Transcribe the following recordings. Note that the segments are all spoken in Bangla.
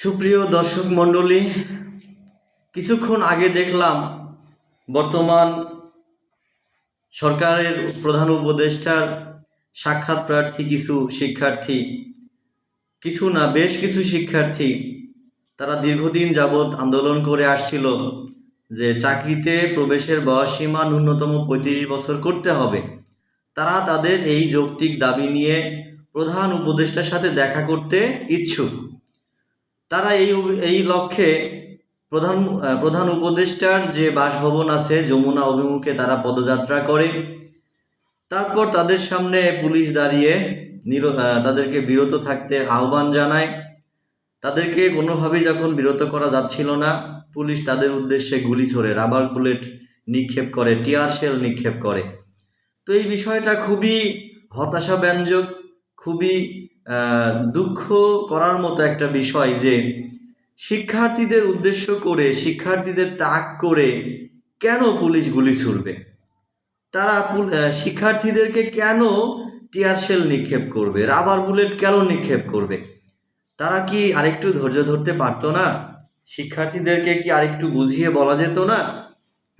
সুপ্রিয় দর্শক মণ্ডলী, কিছুক্ষণ আগে দেখলাম বর্তমান সরকারের প্রধান উপদেষ্টার সাক্ষাৎ প্রার্থী কিছু শিক্ষার্থী, কিছু না, বেশ কিছু শিক্ষার্থী, তারা দীর্ঘদিন যাবৎ আন্দোলন করে আসছিল যে চাকরিতে প্রবেশের বয়সসীমা ন্যূনতম পঁয়ত্রিশ বছর করতে হবে। তারা তাদের এই যৌক্তিক দাবি নিয়ে প্রধান উপদেষ্টার সাথে দেখা করতে ইচ্ছুক। তারা এই এই লক্ষ্যে প্রধান প্রধান উপদেষ্টার যে বাসভবন আছে, যমুনা অভিমুখে তারা পদযাত্রা করে। তারপর তাদের সামনে পুলিশ দাঁড়িয়ে নির তাদেরকে বিরত থাকতে আহ্বান জানায়। তাদেরকে কোনোভাবেই যখন বিরত করা যাচ্ছিল না, পুলিশ তাদের উদ্দেশ্যে গুলি ছোড়ে, রাবার বুলেট নিক্ষেপ করে, টিয়ার শেল নিক্ষেপ করে। তো এই বিষয়টা খুবই হতাশাব্যঞ্জক, খুবই দুঃখ করার মতো একটা বিষয় যে শিক্ষার্থীদের উদ্দেশ্য করে, শিক্ষার্থীদের তাক করে কেন পুলিশ গুলি ছুড়বে? তারা শিক্ষার্থীদেরকে কেন টিয়ার শেল নিক্ষেপ করবে? রাবার বুলেট কেন নিক্ষেপ করবে? তারা কি আরেকটু ধৈর্য ধরতে পারতো না? শিক্ষার্থীদেরকে কি আরেকটু বুঝিয়ে বলা যেত না?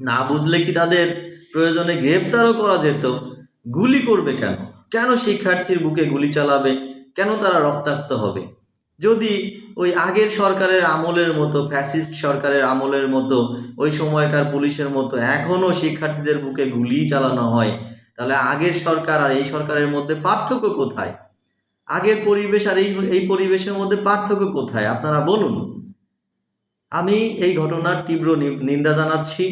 না বুঝলে কি তাদের প্রয়োজনে গ্রেপ্তারও করা যেত? গুলি করবে কেন? কেন শিক্ষার্থীর বুকে গুলি চালাবে? কেন তারা রক্তাক্ত হবে? যদি ওই আগের সরকারের আমলের মতো, ফ্যাসিস্ট সরকারের আমলের মতো, ওই সময়কার পুলিশের মতো এখনও শিক্ষার্থীদের বুকে গুলি চালানো হয়, তাহলে আগের সরকার আর এই সরকারের মধ্যে পার্থক্য কোথায়? আগের পরিবেশ আর এই এই পরিবেশের মধ্যে পার্থক্য কোথায়? আপনারা বলুন। আমি এই ঘটনার তীব্র নিন্দা জানাচ্ছি।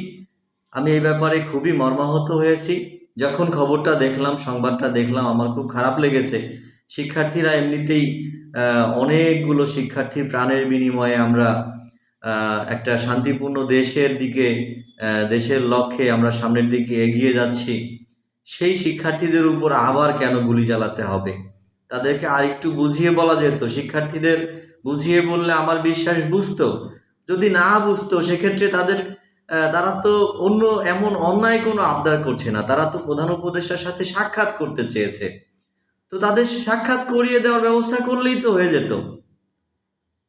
আমি এই ব্যাপারে খুবই মর্মাহত হয়েছি। যখন খবরটা দেখলাম, সংবাদটা দেখলাম, আমার খুব খারাপ লেগেছে। শিক্ষার্থীরা এমনিতেই অনেকগুলো শিক্ষার্থীর প্রাণের বিনিময়ে আমরা একটা শান্তিপূর্ণ দেশের দিকে দেশের লক্ষ্যে আমরা সামনের দিকে এগিয়ে যাচ্ছি। সেই শিক্ষার্থীদের উপর আবার কেন গুলি চালাতে হবে? তাদেরকে আরেকটু বুঝিয়ে বলা যেত। শিক্ষার্থীদের বুঝিয়ে বললে আমার বিশ্বাস বুঝতো। যদি না বুঝতো, সেক্ষেত্রে তাদের তারা তো অন্য, এমন অন্যায় কোনো আবদার করছে না। তারা তো প্রধান উপদেষ্টার সাথে সাক্ষাৎ করতে চেয়েছে। তো তাদের সাক্ষাৎ করিয়ে দেওয়ার ব্যবস্থা করলেই তো হয়ে যেত।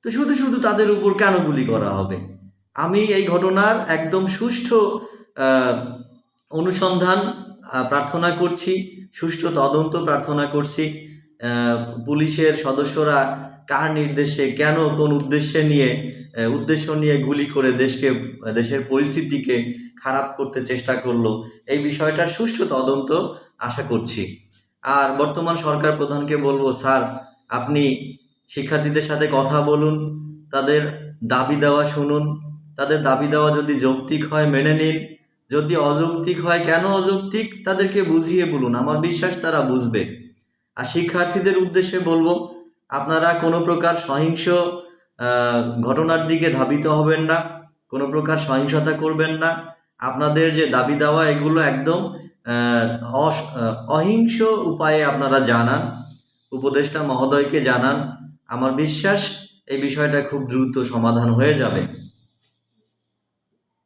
তো শুধু শুধু তাদের উপর কেন গুলি করা হবে? আমি এই ঘটনার একদম সুষ্ঠু অনুসন্ধান প্রার্থনা করছি, সুষ্ঠু তদন্ত প্রার্থনা করছি। পুলিশের সদস্যরা কার নির্দেশে, কেন, কোন উদ্দেশ্যে নিয়ে উদ্দেশ্য নিয়ে গুলি করে দেশকে, দেশের পরিস্থিতিকে খারাপ করতে চেষ্টা করল, এই বিষয়টার সুষ্ঠু তদন্ত আশা করছি। আর বর্তমান সরকার প্রধানকে বলব, স্যার, আপনি শিক্ষার্থীদের সাথে কথা বলুন, তাদের দাবি দেওয়া শুনুন। তাদের দাবি দেওয়া যদি যৌক্তিক হয়, মেনে নিন। যদি অযৌক্তিক হয়, কেন অযৌক্তিক? তাদেরকে বুঝিয়ে বলুন। আমার বিশ্বাস তারা বুঝবে। আর শিক্ষার্থীদের উদ্দেশ্যে বলব, আপনারা কোনো প্রকার সহিংস ঘটনার দিকে ধাবিত হবেন না। কোনো প্রকার সহিংসতা করবেন না। আপনাদের যে দাবি দেওয়া, এগুলো একদম অহিংস উপায়ে আপনারা জানান, উপদেষ্টা মহোদয়কে জানান। আমার বিশ্বাস এই বিষয়টা খুব দ্রুত সমাধান হয়ে যাবে।